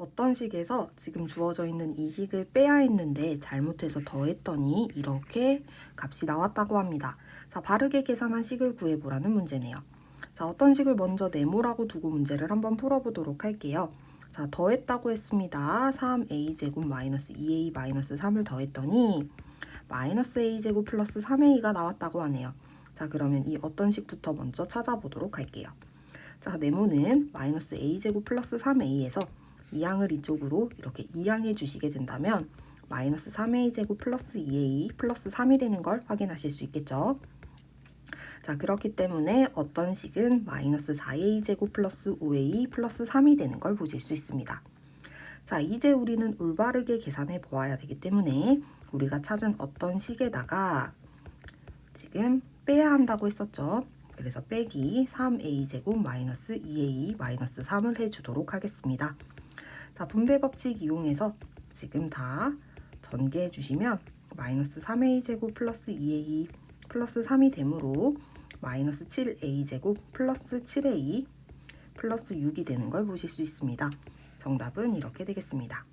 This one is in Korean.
어떤 식에서 지금 주어져 있는 이 식을 빼야 했는데 잘못해서 더했더니 이렇게 값이 나왔다고 합니다. 자, 바르게 계산한 식을 구해보라는 문제네요. 자, 어떤 식을 먼저 네모라고 두고 문제를 한번 풀어보도록 할게요. 자, 더했다고 했습니다. 3a제곱 마이너스 2a 마이너스 3을 더했더니 마이너스 a제곱 플러스 3a가 나왔다고 하네요. 자, 그러면 이 어떤 식부터 먼저 찾아보도록 할게요. 자, 네모는 마이너스 a제곱 플러스 3a에서 2항을 이쪽으로 이렇게 2항해 주시게 된다면 마이너스 3a제곱 플러스 2a 플러스 3이 되는 걸 확인하실 수 있겠죠. 자, 그렇기 때문에 어떤 식은 마이너스 4a제곱 플러스 5a 플러스 3이 되는 걸 보실 수 있습니다. 자, 이제 우리는 올바르게 계산해 보아야 되기 때문에 우리가 찾은 어떤 식에다가 지금 빼야 한다고 했었죠. 그래서 빼기 3a제곱 마이너스 2a 마이너스 3을 해주도록 하겠습니다. 자, 분배 법칙 이용해서 지금 다 전개해 주시면 마이너스 3a제곱 플러스 2a 플러스 3이 되므로 마이너스 7a제곱 플러스 7a 플러스 6이 되는 걸 보실 수 있습니다. 정답은 이렇게 되겠습니다.